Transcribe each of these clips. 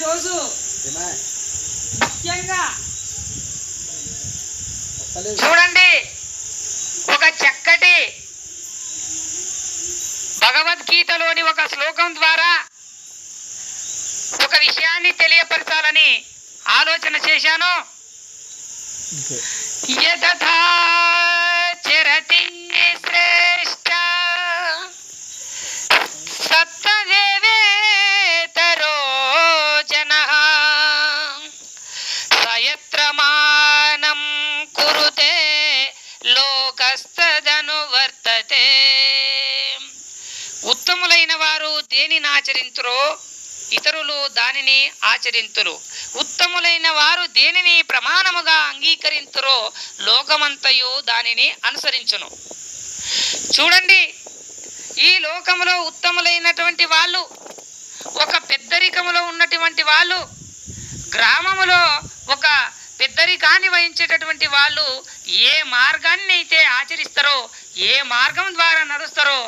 ఈరోజు ముఖ్యంగా చూడండి ఒక చక్కటి భగవద్గీతలోని ఒక శ్లోకం ద్వారా ఒక విషయాన్ని తెలియపరచాలని ఆలోచన చేశాను. యథా చరతి కస్తదనువర్తతే ఉత్తములైన వారు దేనిని ఆచరింతురో ఇతరులు దానిని ఆచరింతురు. ఉత్తములైన వారు దేనిని ప్రమాణముగా అంగీకరింతురో లోకమంతయు దానిని అనుసరించును. చూడండి ఈ లోకములో ఉత్తములైనటువంటి వాళ్ళు ఒక పెద్దరికములో ఉన్నటువంటి వాళ్ళు గ్రామములో ఒక పెద్దరికాన్ని వహించేటటువంటి వాళ్ళు ఏ మార్గాన్ని అయితే ఆచరిస్తారో ఏ మార్గం ద్వారా నడుస్తారో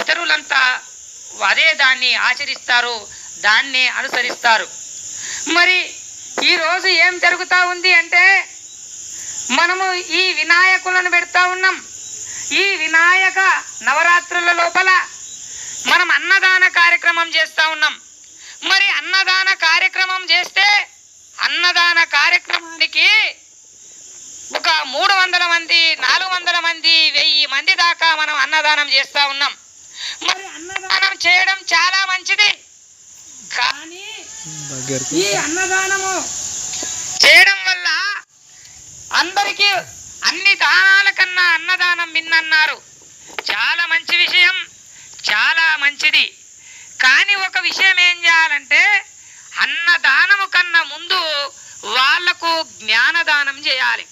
ఇతరులంతా అదే దాన్ని ఆచరిస్తారు దాన్నే అనుసరిస్తారు. మరి ఈరోజు ఏం జరుగుతూ ఉంది అంటే మనము ఈ వినాయకులను పెడతా ఉన్నాం. ఈ వినాయక నవరాత్రుల లోపల మనం అన్నదాన కార్యక్రమం చేస్తూ ఉన్నాం. మరి అన్నదాన కార్యక్రమం చేస్తే అన్నదాన కార్యక్రమానికి ఒక మూడు వందల మంది నాలుగు వందల మంది వెయ్యి మంది దాకా మనం అన్నదానం చేస్తూ ఉన్నాం. మరి అన్నదానం చేయడం చాలా మంచిది. కానీ ఈ అన్నదానము చేయడం వల్ల అందరికీ అన్ని దానాల కన్నా అన్నదానం మిన్నన్నారు. చాలా మంచి విషయం చాలా మంచిది. కానీ ఒక విషయం ఏం చేయాలంటే అన్నదానము కన్నా ముందు వాళ్ళకు జ్ఞానదానం చేయాలి.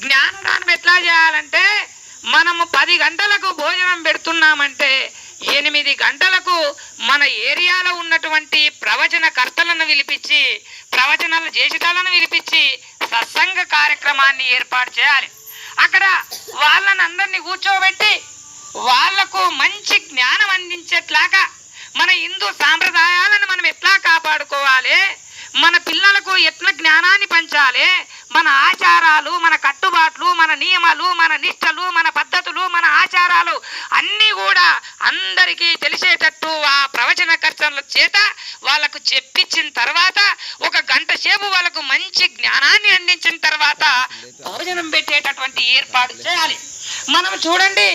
జ్ఞానదానం ఎట్లా చేయాలంటే మనము పది గంటలకు భోజనం పెడుతున్నామంటే ఎనిమిది గంటలకు మన ఏరియాలో ఉన్నటువంటి ప్రవచన కర్తలను పిలిపించి ప్రవచనాలు చేసేటాలను పిలిపించి సత్సంగ కార్యక్రమాన్ని ఏర్పాటు చేయాలి. అక్కడ వాళ్ళని అందరినీ కూర్చోబెట్టి వాళ్ళకు మంచి జ్ఞానం అందించేట్లాగా మన హిందూ సాంప్రదాయాలను మనం ఎట్లా కాపాడుకోవాలి మన పిల్లలకు ఎట్లా జ్ఞానాన్ని పంచాలి మన ఆచారాలు మన కట్టుబాట్లు మన నియమాలు మన నిష్టలు మన పద్ధతులు మన ఆచారాలు అన్నీ కూడా అందరికీ తెలిసేటట్టు ఆ ప్రవచన కర్తల చేత వాళ్ళకు చెప్పించిన తర్వాత ఒక గంట సేపు వాళ్ళకు మంచి జ్ఞానాన్ని అందించిన తర్వాత భోజనం పెట్టేటటువంటి ఏర్పాటు చేయాలి. మనం చూడండి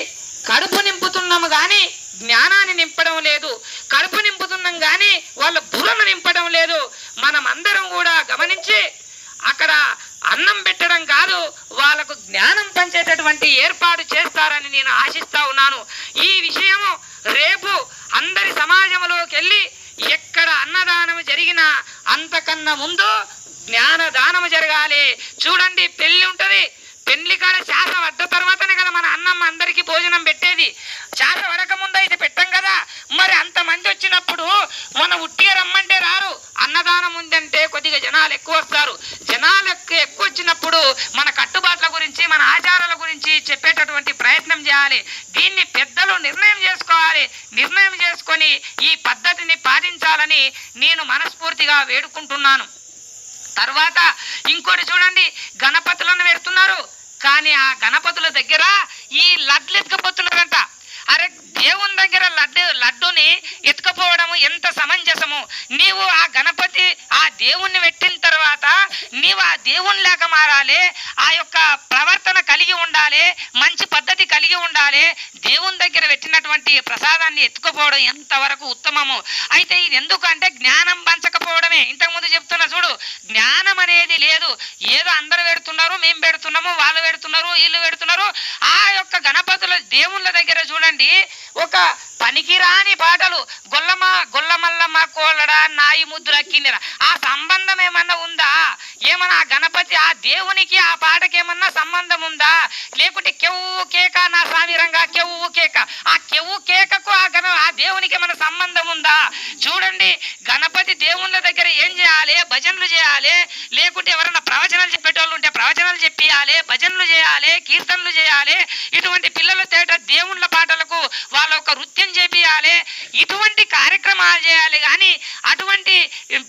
కడుపు నింపుతున్నాము కానీ జ్ఞానాన్ని నింపడం లేదు. కడుపు నింపుతున్నాం కానీ వాళ్ళ బుర్రను నింపడం లేదు. మనం అందరం కూడా గమనించి అక్కడ అన్నం పెట్టడం కాదు వాళ్ళకు జ్ఞానం పంచేటటువంటి ఏర్పాటు చేస్తారని నేను ఆశిస్తా ఉన్నాను. ఈ విషయము రేపు అందరి సమాజంలోకి వెళ్ళి ఎక్కడ అన్నదానం జరిగినా అంతకన్నా ముందు జ్ఞానదానము జరగాలి. చూడండి పెళ్ళి ఉంటుంది. పెళ్ళి కాడ శాస పడ్డ తర్వాతనే కదా మన అన్నం అందరికీ భోజనం పెట్టేది. శాస పడక అయితే పెట్టం కదా. మరి అంత మంది వచ్చినప్పుడు మన ఉట్టిగా రమ్మంటే రారు. అన్నదానం ఉందంటే కొద్దిగా జనాలు ఎక్కువ వస్తారు. జనాలు ఎక్కువ ఎక్కువ వచ్చినప్పుడు మన కట్టుబాట్ల గురించి మన ఆచారాల గురించి చెప్పేటటువంటి ప్రయత్నం చేయాలి. దీన్ని పెద్దలు నిర్ణయం చేసుకోవాలి. నిర్ణయం చేసుకొని ఈ పద్ధతిని పాటించాలని నేను మనస్ఫూర్తిగా వేడుకుంటున్నాను. తర్వాత ఇంకోటి చూడండి. గణపతులను పెడుతున్నారు కానీ ఆ గణపతుల దగ్గర ఈ లడ్లు అరే దేవుని దగ్గర లడ్డు లడ్డు గణపతిని ఎత్తుకపోవడం ఎంత సమంజసము? నీవు ఆ గణపతి ఆ దేవుణ్ణి పెట్టిన తర్వాత నీవు ఆ దేవుని లేక మారాలి ఆ యొక్క ప్రవర్తన కలిగి ఉండాలి మంచి పద్ధతి కలిగి ఉండాలి దేవుని దగ్గర పెట్టినటువంటి ప్రసాదాన్ని ఎత్తుకుపోవడం ఎంతవరకు ఉత్తమము? అయితే ఇది ఎందుకంటే జ్ఞానం పంచకపోవడమే. ఇంతకుముందు చెప్తున్నా చూడు జ్ఞానం అనేది లేదు. ఏదో అందరు పెడుతున్నారు మేము పెడుతున్నాము వాళ్ళు పెడుతున్నారు వీళ్ళు పెడుతున్నారు ఆ యొక్క గణపతుల దేవుళ్ళ దగ్గర చూడండి ఒక పనికిరాని పాటలు గొల్లమ గొల్లమల్లమ్మ కోళ్ళడ నాయి ముద్దుల కిన్నెర ఆ సంబంధం ఏమన్నా ఉందా? ఏమన్నా ఆ గణపతి ఆ దేవునికి ఆ పాటకి ఏమన్నా సంబంధం ఉందా? లేకుంటే కెవ్వు కేక నా సామిరంగా కెవ్వు కేక. ఆ కెవ్వు కేకకు ఆ గణ ఆ దేవునికి ఏమన్నా సంబంధం ఉందా? చూడండి గణపతి దేవుళ్ళ దగ్గర ఏం చేయాలి? భజనలు చేయాలి? లేకుంటే ఎవరైనా ప్రవచనాలు చెప్పేటోళ్ళు ఉంటే ప్రవచనాలు చెప్పియాలి? భజనలు చేయాలి? కీర్తనలు చేయాలి? ఇటువంటి పిల్లల తేట దేవుళ్ళ పాట వాళ్ళ ఒక నృత్యం చేపియాలి ఇటువంటి కార్యక్రమాలు చేయాలి కానీ అటువంటి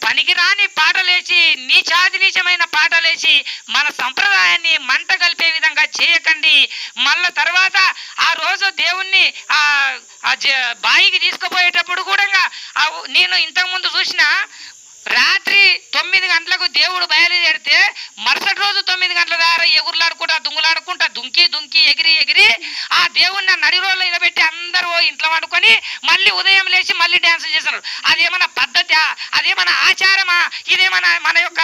పనికిరాని పాటలేసి నీచాది నీచమైన పాటలేసి మన సంప్రదాయాన్ని మంట కలిపే విధంగా చేయకండి. మళ్ళా తర్వాత ఆ రోజు దేవుణ్ణి ఆ బాయికి తీసుకుపోయేటప్పుడు కూడా నేను ఇంతకుముందు చూసిన రాత్రి తొమ్మిది గంటలకు దేవుడు బయలుదేరితే మరుసటి రోజు తొమ్మిది గంటల దాకా ఎగురులాడుకుంటా దుంగులాడుకుంటా దుంకి దుంకి ఎగిరి ఎగిరి ఆ దేవుణ్ణి నడి రోజులు నిలబెట్టి అందరూ ఇంట్లో వండుకొని మళ్ళీ ఉదయం లేచి మళ్ళీ డ్యాన్స్ చేస్తారు అదేమన్నా పద్ధతి అదేమన్నా ఆచారమా? ఇదేమన్నా మన యొక్క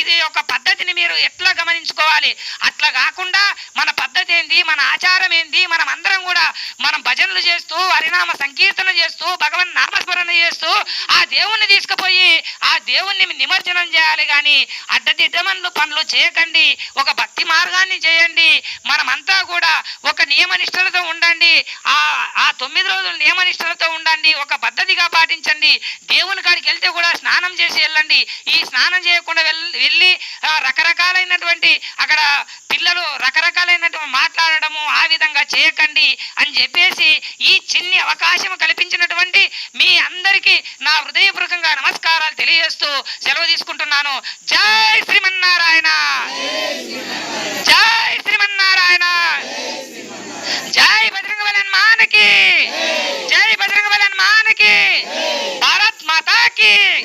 ఇది యొక్క పద్ధతిని మీరు ఎట్లా గమనించుకోవాలి? అట్లా కాకుండా మన పద్ధతి ఏంది? మన ఆచారం ఏంది? మనం అందరం కూడా మనం భజనలు చేస్తూ హరినామ సంకీర్తన చేస్తూ భగవన్ నామస్మరణ చేస్తూ ఆ దేవుణ్ణి తీసుకుపోయి ఆ దేవుణ్ణి నిమజ్జనం చేయాలి కానీ అడ్డదిడ్డమన్లు పనులు చేయకండి. ఒక భక్తి మార్గాన్ని చేయండి. మనమంతా కూడా ఒక నియమనిష్టలతో ఉండండి. ఆ ఆ తొమ్మిది రోజులు నియమనిష్టలతో ఉండండి. ఒక పద్ధతిగా పాటించండి. దేవుని కాడికి వెళ్తే కూడా స్నానం చేసి వెళ్ళండి. ఈ స్నానం చేయకుండా వెళ్ళి రకరకాలైనటువంటి అక్కడ పిల్లలు రకరకాలైనటువంటి మాట్లాడడము చేయకండి అని చెప్పేసి ఈ చిన్ని అవకాశం కల్పించినటువంటి మీ అందరికీ నా హృదయపూర్వకంగా నమస్కారాలు తెలియజేస్తూ సెలవు తీసుకుంటున్నాను. జై శ్రీమన్నారాయణ. జై శ్రీమన్నారాయణ. జై బజరంగ బలన్ మానకి. జై బజరంగ బలన్ మానకి. భారత్ మాతాకి.